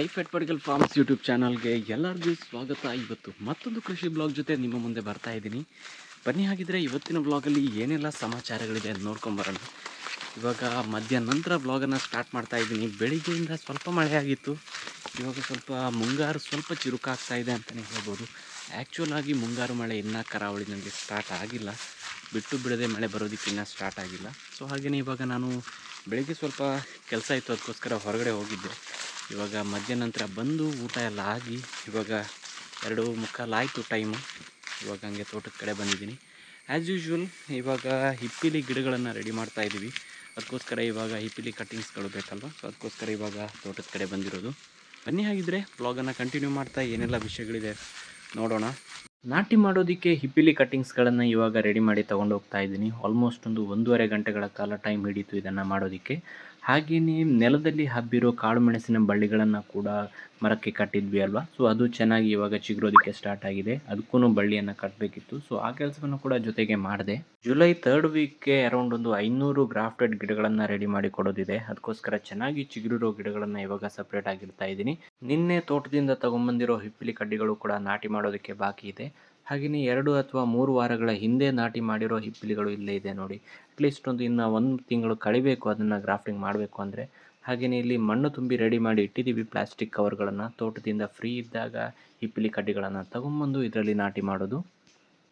Life at Pargal farms YouTube ಚಾನಲ್ಗೆ ಎಲ್ಲರಿಗೂ ಸ್ವಾಗತ. ಇವತ್ತು ಮತ್ತೊಂದು ಕೃಷಿ ಬ್ಲಾಗ್ ಜೊತೆ ನಿಮ್ಮ ಮುಂದೆ ಬರ್ತಾ ಇದ್ದೀನಿ. ಬನ್ನಿ, ಹಾಗಿದ್ರೆ ಇವತ್ತಿನ ಬ್ಲಾಗಲ್ಲಿ ಏನೆಲ್ಲ ಸಮಾಚಾರಗಳಿದೆ ಅಂತ ನೋಡ್ಕೊಂಬರೋಣ ಇವಾಗ ಮಧ್ಯಾಹ್ನ ನಂತರ ಬ್ಲಾಗನ್ನು ಸ್ಟಾರ್ಟ್ ಮಾಡ್ತಾ ಇದ್ದೀನಿ. ಬೆಳಿಗ್ಗೆಯಿಂದ ಸ್ವಲ್ಪ ಮಳೆ ಆಗಿತ್ತು ಇವಾಗ ಸ್ವಲ್ಪ ಮುಂಗಾರು ಸ್ವಲ್ಪ ಚುರುಕಾಗ್ತಾ ಇದೆ ಅಂತಲೇ ಹೇಳ್ಬೋದು. ಆ್ಯಕ್ಚುಲ್ ಆಗಿ ಮುಂಗಾರು ಮಳೆ ಇನ್ನೂ ಕರಾವಳಿನಲ್ಲಿ ಸ್ಟಾರ್ಟ್ ಆಗಿಲ್ಲ. ಬಿಟ್ಟು ಬಿಡದೆ ಮಳೆ ಬರೋದಕ್ಕೆ ಇನ್ನೂ ಸ್ಟಾರ್ಟ್ ಆಗಿಲ್ಲ. ಸೊ ಹಾಗೆಯೇ ಇವಾಗ ನಾನು ಬೆಳಗ್ಗೆ ಸ್ವಲ್ಪ ಕೆಲಸ ಇತ್ತು, ಅದಕ್ಕೋಸ್ಕರ ಹೊರಗಡೆ ಹೋಗಿದ್ದೆ. ಇವಾಗ ಮಧ್ಯಾಹ್ನ ನಂತರ ಬಂದು ಊಟ ಎಲ್ಲ ಆಗಿ ಇವಾಗ ಎರಡು ಮುಕ್ಕಾಲು ಆಯಿತು ಟೈಮು ಇವಾಗ ಹಂಗೆ ತೋಟದ ಕಡೆ ಬಂದಿದ್ದೀನಿ. ಆ್ಯಸ್ ಯೂಶ್ವಲ್ ಇವಾಗ ಹಿಪ್ಪಿಲಿ ಗಿಡಗಳನ್ನು ರೆಡಿ ಮಾಡ್ತಾ ಇದ್ದೀವಿ. ಅದಕ್ಕೋಸ್ಕರ ಇವಾಗ ಹಿಪ್ಪಿಲಿ ಕಟ್ಟಿಂಗ್ಸ್ಗಳು ಬೇಕಲ್ವ? ಸೊ ಅದಕ್ಕೋಸ್ಕರ ಇವಾಗ ತೋಟದ ಕಡೆ ಬಂದಿರೋದು. ಬನ್ನಿ ಹಾಗಿದ್ರೆ ಬ್ಲಾಗನ್ನು ಕಂಟಿನ್ಯೂ ಮಾಡ್ತಾ ಏನೆಲ್ಲ ವಿಷಯಗಳಿದೆ ನೋಡೋಣ. ನಾಟಿ ಮಾಡೋದಕ್ಕೆ ಹಿಪ್ಪಿಲಿ ಕಟ್ಟಿಂಗ್ಸ್ಗಳನ್ನು ಇವಾಗ ರೆಡಿ ಮಾಡಿ ತೊಗೊಂಡು ಹೋಗ್ತಾ ಇದ್ದೀನಿ. ಆಲ್ಮೋಸ್ಟ್ ಒಂದು ಒಂದೂವರೆ ಗಂಟೆಗಳ ಕಾಲ ಟೈಮ್ ಹಿಡಿತು ಇದನ್ನು ಮಾಡೋದಕ್ಕೆ. ಹಾಗೆಯೇ ನೆಲದಲ್ಲಿ ಹಬ್ಬಿರೋ ಕಾಳು ಮೆಣಸಿನ ಬಳ್ಳಿಗಳನ್ನು ಕೂಡ ಮರಕ್ಕೆ ಕಟ್ಟಿದ್ವಿ ಅಲ್ವಾ? ಸೊ ಅದು ಚೆನ್ನಾಗಿ ಇವಾಗ ಚಿಗುರೋದಕ್ಕೆ ಸ್ಟಾರ್ಟ್ ಆಗಿದೆ. ಅದಕ್ಕೂ ಬಳ್ಳಿಯನ್ನು ಕಟ್ಟಬೇಕಿತ್ತು ಸೊ ಆ ಕೆಲಸವನ್ನು ಕೂಡ ಜೊತೆಗೆ ಮಾಡಿದೆ. ಜುಲೈ ತರ್ಡ್ ವೀಕ್ಗೆ ಅರೌಂಡ್ ಒಂದು ಐನೂರು ಗ್ರಾಫ್ಟೆಡ್ ಗಿಡಗಳನ್ನು ರೆಡಿ ಮಾಡಿ ಕೊಡೋದಿದೆ. ಅದಕ್ಕೋಸ್ಕರ ಚೆನ್ನಾಗಿ ಚಿಗುರಿರೋ ಗಿಡಗಳನ್ನು ಇವಾಗ ಸಪ್ರೇಟ್ ಆಗಿಡ್ತಾ ಇದ್ದೀನಿ. ನಿನ್ನೆ ತೋಟದಿಂದ ತಗೊಂಬಂದಿರೋ ಹಿಪ್ಪಿಲಿ ಕಡ್ಡಿಗಳು ಕೂಡ ನಾಟಿ ಮಾಡೋದಕ್ಕೆ ಬಾಕಿ ಇದೆ. ಹಾಗೆಯೇ ಎರಡು ಅಥವಾ ಮೂರು ವಾರಗಳ ಹಿಂದೆ ನಾಟಿ ಮಾಡಿರೋ ಹಿಪ್ಪಿಲಿಗಳು ಇಲ್ಲೇ ಇದೆ ನೋಡಿ. ಅಟ್ಲೀಸ್ಟ್ ಒಂದು ಇನ್ನು ಒಂದು ತಿಂಗಳು ಕಳಿಬೇಕು ಅದನ್ನು ಗ್ರಾಫ್ಟಿಂಗ್ ಮಾಡಬೇಕು ಅಂದರೆ. ಹಾಗೆಯೇ ಇಲ್ಲಿ ಮಣ್ಣು ತುಂಬಿ ರೆಡಿ ಮಾಡಿ ಇಟ್ಟಿದ್ದೀವಿ ಪ್ಲಾಸ್ಟಿಕ್ ಕವರ್ಗಳನ್ನು ತೋಟದಿಂದ ಫ್ರೀ ಇದ್ದಾಗ ಹಿಪ್ಪಿಲಿ ಕಡ್ಡಿಗಳನ್ನು ತಗೊಂಬಂದು ಇದರಲ್ಲಿ ನಾಟಿ ಮಾಡೋದು.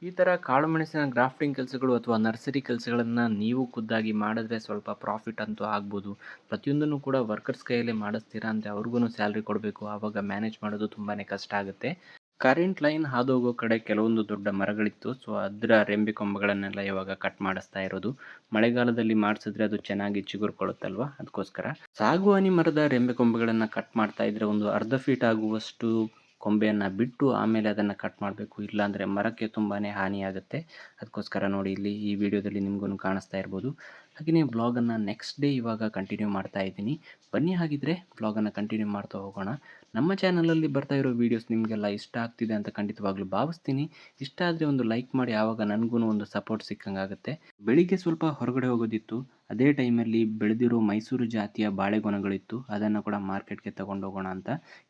ಈ ಥರ ಕಾಳುಮೆಣಸಿನ ಗ್ರಾಫ್ಟಿಂಗ್ ಕೆಲಸಗಳು ಅಥವಾ ನರ್ಸರಿ ಕೆಲಸಗಳನ್ನು ನೀವು ಖುದ್ದಾಗಿ ಮಾಡಿದ್ರೆ ಸ್ವಲ್ಪ ಪ್ರಾಫಿಟ್ ಅಂತೂ ಆಗ್ಬೋದು. ಪ್ರತಿಯೊಂದನ್ನು ಕೂಡ ವರ್ಕರ್ಸ್ ಕೈಯಲ್ಲೇ ಮಾಡಿಸ್ತೀರಾ ಅಂದರೆ ಅವ್ರಿಗೂ ಸ್ಯಾಲ್ರಿ ಕೊಡಬೇಕು. ಆವಾಗ ಮ್ಯಾನೇಜ್ ಮಾಡೋದು ತುಂಬಾ ಕಷ್ಟ ಆಗುತ್ತೆ. ಕರೆಂಟ್ ಲೈನ್ ಹಾದು ಹೋಗೋ ಕಡೆ ಕೆಲವೊಂದು ದೊಡ್ಡ ಮರಗಳಿತ್ತು. ಸೊ ಅದರ ರೆಂಬೆ ಕೊಂಬೆಗಳನ್ನೆಲ್ಲ ಇವಾಗ ಕಟ್ ಮಾಡಿಸ್ತಾ ಇರೋದು. ಮಳೆಗಾಲದಲ್ಲಿ ಮಾಡಿಸಿದ್ರೆ ಅದು ಚೆನ್ನಾಗಿ ಚಿಗುರ್ಕೊಳ್ಳುತ್ತಲ್ವ? ಅದಕ್ಕೋಸ್ಕರ. ಸಾಗುವಾನಿ ಮರದ ರೆಂಬೆ ಕೊಂಬೆಗಳನ್ನು ಕಟ್ ಮಾಡ್ತಾ ಇದ್ರೆ ಒಂದು ಅರ್ಧ ಫೀಟ್ ಆಗುವಷ್ಟು ಕೊಂಬೆಯನ್ನು ಬಿಟ್ಟು ಆಮೇಲೆ ಅದನ್ನು ಕಟ್ ಮಾಡಬೇಕು. ಇಲ್ಲಾಂದರೆ ಮರಕ್ಕೆ ತುಂಬಾ ಹಾನಿಯಾಗುತ್ತೆ. ಅದಕ್ಕೋಸ್ಕರ ನೋಡಿ ಇಲ್ಲಿ ಈ ವಿಡಿಯೋದಲ್ಲಿ ನಿಮಗೂ ಕಾಣಿಸ್ತಾ ಇರ್ಬೋದು. ಹಾಗೆಯೇ ಬ್ಲಾಗನ್ನು ನೆಕ್ಸ್ಟ್ ಡೇ ಇವಾಗ ಕಂಟಿನ್ಯೂ ಮಾಡ್ತಾ ಇದ್ದೀನಿ. ಬನ್ನಿ ಹಾಗಿದ್ರೆ ಬ್ಲಾಗನ್ನು ಕಂಟಿನ್ಯೂ ಮಾಡ್ತಾ ಹೋಗೋಣ. ನಮ್ಮ ಚಾನಲಲ್ಲಿ ಬರ್ತಾ ಇರೋ ವೀಡಿಯೋಸ್ ನಿಮಗೆಲ್ಲ ಇಷ್ಟ ಆಗ್ತಿದೆ ಅಂತ ಖಂಡಿತವಾಗ್ಲೂ ಭಾವಿಸ್ತೀನಿ. ಇಷ್ಟ ಆದರೆ ಒಂದು ಲೈಕ್ ಮಾಡಿ, ಆವಾಗ ನನಗೂ ಒಂದು ಸಪೋರ್ಟ್ ಸಿಕ್ಕಂಗಾಗುತ್ತೆ. ಬೆಳಿಗ್ಗೆ ಸ್ವಲ್ಪ ಹೊರಗಡೆ ಹೋಗೋದಿತ್ತು. ಅದೇ ಟೈಮಲ್ಲಿ ಬೆಳೆದಿರೋ ಮೈಸೂರು ಜಾತಿಯ ಬಾಳೆಗೊನೆಗಳಿತ್ತು. ಅದನ್ನು ಕೂಡ ಮಾರ್ಕೆಟ್ಗೆ ತಗೊಂಡೋಗೋಣ ಅಂತ.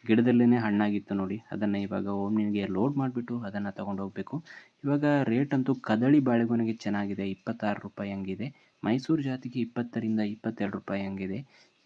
ಗಿಡದಲ್ಲೇ ಹಣ್ಣಾಗಿತ್ತು ನೋಡಿ. ಅದನ್ನು ಇವಾಗ ಓಮ್ನಿಗೆ ಲೋಡ್ ಮಾಡಿಬಿಟ್ಟು ಅದನ್ನು ತೊಗೊಂಡೋಗಬೇಕು ಇವಾಗ ರೇಟ್ ಅಂತೂ ಕದಳಿ ಬಾಳೆಗೊನೆಗೆ ಚೆನ್ನಾಗಿದೆ. ಇಪ್ಪತ್ತಾರು ರೂಪಾಯಿ ಹಂಗಿದೆ. ಮೈಸೂರು ಜಾತಿಗೆ ಇಪ್ಪತ್ತರಿಂದ ಇಪ್ಪತ್ತೆರಡು ರೂಪಾಯಿ ಹಂಗಿದೆ.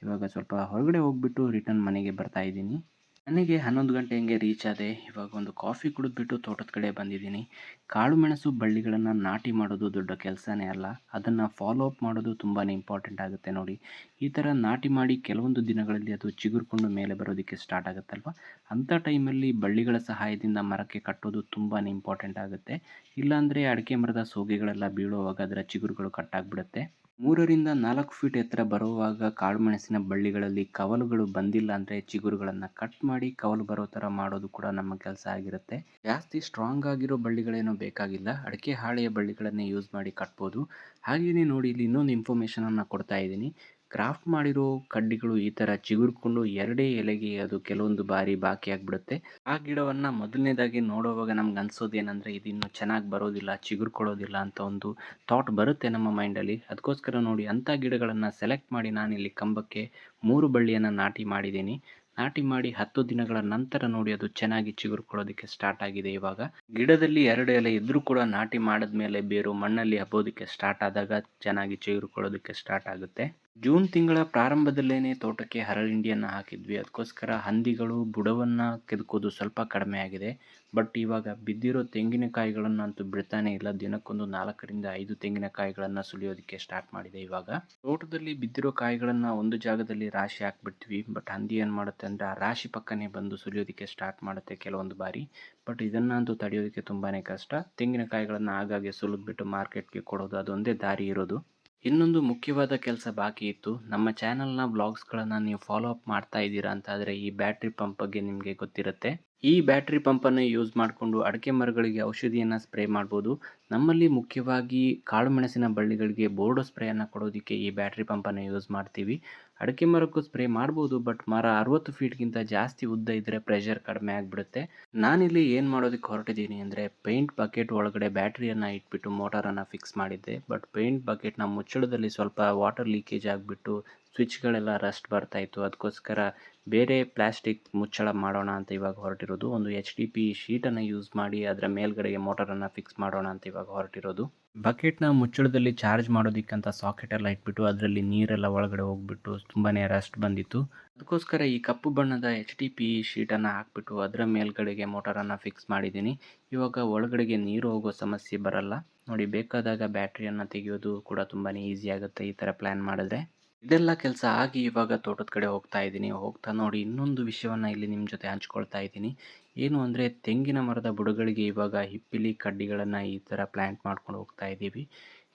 ಇವಾಗ ಸ್ವಲ್ಪ ಹೊರಗಡೆ ಹೋಗ್ಬಿಟ್ಟು ರಿಟರ್ನ್ ಮನೆಗೆ ಬರ್ತಾ ಇದ್ದೀನಿ. ನನಗೆ ಹನ್ನೊಂದು ಗಂಟೆ ಹಂಗೆ ರೀಚ್ ಆದೆ. ಇವಾಗ ಒಂದು ಕಾಫಿ ಕುಡಿದ್ಬಿಟ್ಟು ತೋಟದ ಕಡೆ ಬಂದಿದ್ದೀನಿ. ಕಾಳು ಮೆಣಸು ಬಳ್ಳಿಗಳನ್ನು ನಾಟಿ ಮಾಡೋದು ದೊಡ್ಡ ಕೆಲಸನೇ ಅಲ್ಲ. ಅದನ್ನು ಫಾಲೋ ಅಪ್ ಮಾಡೋದು ತುಂಬಾ ಇಂಪಾರ್ಟೆಂಟ್ ಆಗುತ್ತೆ ನೋಡಿ. ಈ ಥರ ನಾಟಿ ಮಾಡಿ ಕೆಲವೊಂದು ದಿನಗಳಲ್ಲಿ ಅದು ಚಿಗುರ್ಕೊಂಡು ಮೇಲೆ ಬರೋದಕ್ಕೆ ಸ್ಟಾರ್ಟ್ ಆಗುತ್ತಲ್ವ? ಅಂಥ ಟೈಮಲ್ಲಿ ಬಳ್ಳಿಗಳ ಸಹಾಯದಿಂದ ಮರಕ್ಕೆ ಕಟ್ಟೋದು ತುಂಬಾ ಇಂಪಾರ್ಟೆಂಟ್ ಆಗುತ್ತೆ. ಇಲ್ಲಾಂದರೆ ಅಡಿಕೆ ಮರದ ಸೋಗೆಗಳೆಲ್ಲ ಬೀಳುವಾಗ ಅದರ ಚಿಗುರುಗಳು ಕಟ್ಟಾಗ್ಬಿಡುತ್ತೆ. ಮೂರರಿಂದ ನಾಲ್ಕು ಫೀಟ್ ಎತ್ತರ ಬರುವಾಗ ಕಾಳುಮೆಣಸಿನ ಬಳ್ಳಿಗಳಲ್ಲಿ ಕವಲುಗಳು ಬಂದಿಲ್ಲ ಅಂದರೆ ಚಿಗುರುಗಳನ್ನು ಕಟ್ ಮಾಡಿ ಕವಲು ಬರೋ ಥರ ಮಾಡೋದು ಕೂಡ ನಮ್ಮ ಕೆಲಸ ಆಗಿರುತ್ತೆ. ಜಾಸ್ತಿ ಸ್ಟ್ರಾಂಗ್ ಆಗಿರೋ ಬಳ್ಳಿಗಳೇನೂ ಬೇಕಾಗಿಲ್ಲ. ಅಡಿಕೆ ಹಾಳೆಯ ಬಳ್ಳಿಗಳನ್ನೇ ಯೂಸ್ ಮಾಡಿ ಕಟ್ಬೋದು. ಹಾಗೆಯೇ ನೋಡಿ ಇಲ್ಲಿ ಇನ್ನೊಂದು ಇನ್ಫಾರ್ಮೇಷನನ್ನು ಕೊಡ್ತಾ ಇದ್ದೀನಿ. ಕ್ರಾಫ್ಟ್ ಮಾಡಿರೋ ಕಡ್ಡಿಗಳು ಈ ಥರ ಚಿಗುರ್ಕೊಂಡು ಎರಡೇ ಎಲೆಗೆ ಅದು ಕೆಲವೊಂದು ಬಾರಿ ಬಾಕಿ ಆಗಿಬಿಡುತ್ತೆ. ಆ ಗಿಡವನ್ನು ಮೊದಲನೇದಾಗಿ ನೋಡುವಾಗ ನಮ್ಗೆ ಅನ್ಸೋದು ಏನಂದರೆ ಇದು ಇನ್ನೂ ಚೆನ್ನಾಗಿ ಬರೋದಿಲ್ಲ, ಚಿಗುರ್ಕೊಳ್ಳೋದಿಲ್ಲ ಅಂತ ಒಂದು ಥಾಟ್ ಬರುತ್ತೆ ನಮ್ಮ ಮೈಂಡಲ್ಲಿ ಅದಕ್ಕೋಸ್ಕರ ನೋಡಿ ಅಂಥ ಗಿಡಗಳನ್ನು ಸೆಲೆಕ್ಟ್ ಮಾಡಿ ನಾನಿಲ್ಲಿ ಕಂಬಕ್ಕೆ ಮೂರು ಬಳ್ಳಿಯನ್ನು ನಾಟಿ ಮಾಡಿದ್ದೀನಿ. ನಾಟಿ ಮಾಡಿ ಹತ್ತು ದಿನಗಳ ನಂತರ ನೋಡಿ ಅದು ಚೆನ್ನಾಗಿ ಚಿಗುರ್ಕೊಳ್ಳೋದಕ್ಕೆ ಸ್ಟಾರ್ಟ್ ಆಗಿದೆ ಇವಾಗ. ಗಿಡದಲ್ಲಿ ಎರಡು ಎಲೆ ಇದ್ರೂ ಕೂಡ ನಾಟಿ ಮಾಡಿದ್ಮೇಲೆ ಬೇರು ಮಣ್ಣಲ್ಲಿ ಹಬ್ಬೋದಕ್ಕೆ ಸ್ಟಾರ್ಟ್ ಆದಾಗ ಚೆನ್ನಾಗಿ ಚಿಗುರ್ಕೊಳ್ಳೋದಕ್ಕೆ ಸ್ಟಾರ್ಟ್ ಆಗುತ್ತೆ. ಜೂನ್ ತಿಂಗಳ ಪ್ರಾರಂಭದಲ್ಲೇನೆ ತೋಟಕ್ಕೆ ಹರಳಿಂಡಿಯನ್ನು ಹಾಕಿದ್ವಿ. ಅದಕ್ಕೋಸ್ಕರ ಹಂದಿಗಳು, ಬುಡವನ್ನು ಕೆದಕೋದು ಸ್ವಲ್ಪ ಕಡಿಮೆ ಆಗಿದೆ. ಬಟ್ ಇವಾಗ ಬಿದ್ದಿರೋ ತೆಂಗಿನಕಾಯಿಗಳನ್ನಂತೂ ಬಿಡ್ತಾನೆ ಇಲ್ಲ. ದಿನಕ್ಕೊಂದು ನಾಲ್ಕರಿಂದ ಐದು ತೆಂಗಿನಕಾಯಿಗಳನ್ನು ಸುಲಿಯೋದಕ್ಕೆ ಸ್ಟಾರ್ಟ್ ಮಾಡಿದೆ ಇವಾಗ. ತೋಟದಲ್ಲಿ ಬಿದ್ದಿರೋ ಕಾಯಿಗಳನ್ನು ಒಂದು ಜಾಗದಲ್ಲಿ ರಾಶಿ ಹಾಕ್ಬಿಡ್ತೀವಿ ಬಟ್ ಹಂದಿ ಏನು ಮಾಡುತ್ತೆ ಅಂದರೆ ಆ ರಾಶಿ ಪಕ್ಕನೇ ಬಂದು ಸುಲಿಯೋದಕ್ಕೆ ಸ್ಟಾರ್ಟ್ ಮಾಡುತ್ತೆ ಕೆಲವೊಂದು ಬಾರಿ. ಬಟ್ ಇದನ್ನಂತೂ ತಡೆಯೋದಕ್ಕೆ ತುಂಬಾ ಕಷ್ಟ. ತೆಂಗಿನಕಾಯಿಗಳನ್ನು ಆಗಾಗ್ಗೆ ಸುಲಿದ್ಬಿಟ್ಟು ಮಾರ್ಕೆಟ್ಗೆ ಕೊಡೋದು, ಅದೊಂದೇ ದಾರಿ ಇರೋದು. ಇನ್ನೊಂದು ಮುಖ್ಯವಾದ ಕೆಲಸ ಬಾಕಿ ಇತ್ತು. ನಮ್ಮ ಚಾನಲ್ನ ವ್ಲಾಗ್ಸ್ಗಳನ್ನು ನೀವು ಫಾಲೋ ಅಪ್ ಮಾಡ್ತಾ ಇದ್ದೀರಾ ಅಂತಾದರೆ ಈ ಬ್ಯಾಟ್ರಿ ಪಂಪ್ ಬಗ್ಗೆ ನಿಮಗೆ ಗೊತ್ತಿರುತ್ತೆ. ಈ ಬ್ಯಾಟ್ರಿ ಪಂಪನ್ನು ಯೂಸ್ ಮಾಡಿಕೊಂಡು ಅಡಿಕೆ ಮರಗಳಿಗೆ ಔಷಧಿಯನ್ನು ಸ್ಪ್ರೇ ಮಾಡ್ಬೋದು. ನಮ್ಮಲ್ಲಿ ಮುಖ್ಯವಾಗಿ ಕಾಳುಮೆಣಸಿನ ಬಳ್ಳಿಗಳಿಗೆ ಬೋರ್ಡೋ ಸ್ಪ್ರೇಯನ್ನು ಕೊಡೋದಕ್ಕೆ ಈ ಬ್ಯಾಟ್ರಿ ಪಂಪನ್ನು ಯೂಸ್ ಮಾಡ್ತೀವಿ. ಅಡಿಕೆ ಮರಕ್ಕೂ ಸ್ಪ್ರೇ ಮಾಡ್ಬೋದು, ಬಟ್ ಮರ ಅರವತ್ತು ಫೀಟ್ಗಿಂತ ಜಾಸ್ತಿ ಉದ್ದ ಇದ್ದರೆ ಪ್ರೆಷರ್ ಕಡಿಮೆ ಆಗಿಬಿಡುತ್ತೆ. ನಾನಿಲ್ಲಿ ಏನು ಮಾಡೋದಕ್ಕೆ ಹೊರಟಿದ್ದೀನಿ ಅಂದರೆ ಪೇಂಟ್ ಬಕೆಟ್ ಒಳಗಡೆ ಬ್ಯಾಟ್ರಿಯನ್ನು ಇಟ್ಬಿಟ್ಟು ಮೋಟಾರನ್ನು ಫಿಕ್ಸ್ ಮಾಡಿದ್ದೆ. ಬಟ್ ಪೇಂಟ್ ಬಕೆಟ್ನ ಮುಚ್ಚಳದಲ್ಲಿ ಸ್ವಲ್ಪ ವಾಟರ್ ಲೀಕೇಜ್ ಆಗಿಬಿಟ್ಟು ಸ್ವಿಚ್ಗಳೆಲ್ಲ ರಸ್ಟ್ ಬರ್ತಾಯಿತ್ತು ಅದಕ್ಕೋಸ್ಕರ ಬೇರೆ ಪ್ಲಾಸ್ಟಿಕ್ ಮುಚ್ಚಳ ಮಾಡೋಣ ಅಂತ ಇವಾಗ ಹೊರಟಿರೋದು. ಒಂದು ಎಚ್ ಡಿ ಪಿ ಶೀಟನ್ನು ಯೂಸ್ ಮಾಡಿ ಅದರ ಮೇಲ್ಗಡೆಗೆ ಮೋಟರನ್ನು ಫಿಕ್ಸ್ ಮಾಡೋಣ ಅಂತ ಇವಾಗ ಹೊರಟಿರೋದು. ಬಕೆಟ್ನ ಮುಚ್ಚಳದಲ್ಲಿ ಚಾರ್ಜ್ ಮಾಡೋದಕ್ಕಂತ ಸಾಕೆಟ್ ಎಲ್ಲ ಇಟ್ಬಿಟ್ಟು ಅದರಲ್ಲಿ ನೀರೆಲ್ಲ ಒಳಗಡೆ ಹೋಗ್ಬಿಟ್ಟು ತುಂಬಾ ರಸ್ಟ್ ಬಂದಿತ್ತು. ಅದಕ್ಕೋಸ್ಕರ ಈ ಕಪ್ಪು ಬಣ್ಣದ ಎಚ್ ಡಿ ಪಿ ಶೀಟನ್ನು ಹಾಕ್ಬಿಟ್ಟು ಅದರ ಮೇಲ್ಗಡೆಗೆ ಮೋಟರನ್ನು ಫಿಕ್ಸ್ ಮಾಡಿದ್ದೀನಿ. ಇವಾಗ ಒಳಗಡೆಗೆ ನೀರು ಹೋಗೋ ಸಮಸ್ಯೆ ಬರಲ್ಲ. ನೋಡಿ, ಬೇಕಾದಾಗ ಬ್ಯಾಟ್ರಿಯನ್ನು ತೆಗೆಯೋದು ಕೂಡ ತುಂಬಾ ಈಸಿ ಆಗುತ್ತೆ ಈ ಥರ ಪ್ಲ್ಯಾನ್ ಮಾಡಿದ್ರೆ. ಇದೆಲ್ಲ ಕೆಲಸ ಆಗಿ ಇವಾಗ ತೋಟದ ಕಡೆ ಹೋಗ್ತಾ ಇದ್ದೀನಿ. ಹೋಗ್ತಾ ನೋಡಿ ಇನ್ನೊಂದು ವಿಷಯವನ್ನು ಇಲ್ಲಿ ನಿಮ್ಮ ಜೊತೆ ಹಂಚ್ಕೊಳ್ತಾ ಇದ್ದೀನಿ. ಏನು ಅಂದರೆ ತೆಂಗಿನ ಮರದ ಬುಡಗಳಿಗೆ ಇವಾಗ ಹಿಪ್ಪಿಲಿ ಕಡ್ಡಿಗಳನ್ನು ಈ ಥರ ಪ್ಲ್ಯಾಂಟ್ ಮಾಡ್ಕೊಂಡು ಹೋಗ್ತಾ ಇದ್ದೀವಿ.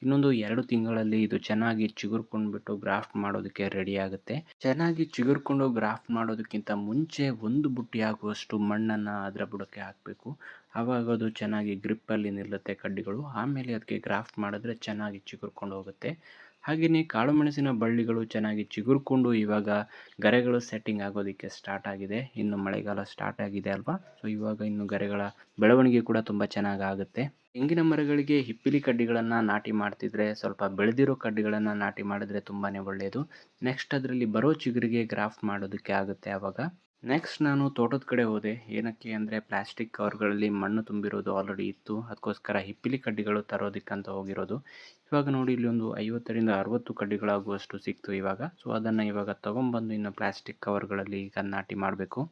ಇನ್ನೊಂದು ಎರಡು ತಿಂಗಳಲ್ಲಿ ಇದು ಚೆನ್ನಾಗಿ ಚಿಗುರ್ಕೊಂಡ್ಬಿಟ್ಟು ಗ್ರಾಫ್ಟ್ ಮಾಡೋದಕ್ಕೆ ರೆಡಿ ಆಗುತ್ತೆ. ಚೆನ್ನಾಗಿ ಚಿಗುರ್ಕೊಂಡು ಗ್ರಾಫ್ಟ್ ಮಾಡೋದಕ್ಕಿಂತ ಮುಂಚೆ ಒಂದು ಬುಟ್ಟಿ ಆಗುವಷ್ಟು ಮಣ್ಣನ್ನು ಅದರ ಬುಡಕ್ಕೆ ಹಾಕಬೇಕು. ಆವಾಗ ಅದು ಚೆನ್ನಾಗಿ ಗ್ರಿಪ್ಪಲ್ಲಿ ನಿಲ್ಲುತ್ತೆ ಕಡ್ಡಿಗಳು. ಆಮೇಲೆ ಅದಕ್ಕೆ ಗ್ರಾಫ್ಟ್ ಮಾಡಿದ್ರೆ ಚೆನ್ನಾಗಿ ಚಿಗುರ್ಕೊಂಡು ಹೋಗುತ್ತೆ. ಹಾಗೆಯೇ ಕಾಳುಮೆಣಸಿನ ಬಳ್ಳಿಗಳು ಚೆನ್ನಾಗಿ ಚಿಗುರ್ಕೊಂಡು ಇವಾಗ ಗರೆಗಳು ಸೆಟ್ಟಿಂಗ್ ಆಗೋದಕ್ಕೆ ಸ್ಟಾರ್ಟ್ ಆಗಿದೆ. ಇನ್ನು ಮಳೆಗಾಲ ಸ್ಟಾರ್ಟ್ ಆಗಿದೆ ಅಲ್ವಾ? ಸೊ ಇವಾಗ ಇನ್ನು ಗರೆಗಳ ಬೆಳವಣಿಗೆ ಕೂಡ ತುಂಬ ಚೆನ್ನಾಗಿ ಆಗುತ್ತೆ. ತೆಂಗಿನ ಮರಗಳಿಗೆ ಹಿಪ್ಪಿಲಿ ಕಡ್ಡಿಗಳನ್ನು ನಾಟಿ ಮಾಡ್ತಿದ್ರೆ, ಸ್ವಲ್ಪ ಬೆಳೆದಿರೋ ಕಡ್ಡಿಗಳನ್ನು ನಾಟಿ ಮಾಡಿದ್ರೆ ತುಂಬಾ ಒಳ್ಳೆಯದು ನೆಕ್ಸ್ಟ್ ಅದರಲ್ಲಿ ಬರೋ ಚಿಗುರಿಗೆ ಗ್ರಾಫ್ಟ್ ಮಾಡೋದಕ್ಕೆ ಆಗುತ್ತೆ ಆವಾಗ ನೆಕ್ಸ್ಟ್ ನಾನು ತೋಟದ ಕಡೆ ಹೋದೆ. ಏನಕ್ಕೆ ಅಂದರೆ ಪ್ಲಾಸ್ಟಿಕ್ ಕವರ್ಗಳಲ್ಲಿ ಮಣ್ಣು ತುಂಬಿರೋದು ಆಲ್ರೆಡಿ ಇತ್ತು. ಅದಕ್ಕೋಸ್ಕರ ಹಿಪ್ಪಿಲಿ ಕಡ್ಡಿಗಳು ತರೋದಕ್ಕಂತ ಹೋಗಿರೋದು. ಇವಾಗ ನೋಡಿ ಇಲ್ಲಿ ಒಂದು ಐವತ್ತರಿಂದ ಅರವತ್ತು ಕಡ್ಡಿಗಳಾಗುವಷ್ಟು ಸಿಕ್ತು ಇವಾಗ. ಸೊ ಅದನ್ನು ಇವಾಗ ತೊಗೊಂಬಂದು ಇನ್ನು ಪ್ಲಾಸ್ಟಿಕ್ ಕವರ್ಗಳಲ್ಲಿ ಈಗ ನಾಟಿ ಮಾಡಬೇಕು.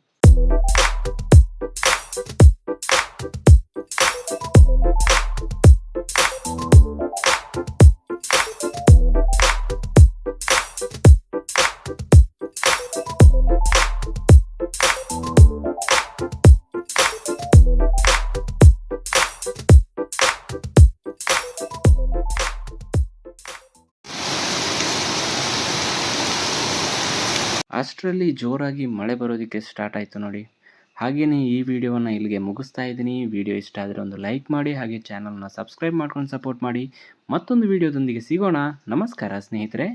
ಅಷ್ಟರಲ್ಲಿ ಜೋರಾಗಿ ಮಳೆ ಬರೋದಕ್ಕೆ ಸ್ಟಾರ್ಟ್ ಆಯಿತು ನೋಡಿ. ಹಾಗೆಯೇ ಈ ವಿಡಿಯೋವನ್ನು ಇಲ್ಲಿಗೆ ಮುಗಿಸ್ತಾ ಇದ್ದೀನಿ. ವಿಡಿಯೋ ಇಷ್ಟ ಆದರೆ ಒಂದು ಲೈಕ್ ಮಾಡಿ, ಹಾಗೆ ಚಾನಲ್ನ ಸಬ್ಸ್ಕ್ರೈಬ್ ಮಾಡ್ಕೊಂಡು ಸಪೋರ್ಟ್ ಮಾಡಿ. ಮತ್ತೊಂದು ವಿಡಿಯೋದೊಂದಿಗೆ ಸಿಗೋಣ. ನಮಸ್ಕಾರ ಸ್ನೇಹಿತರೆ.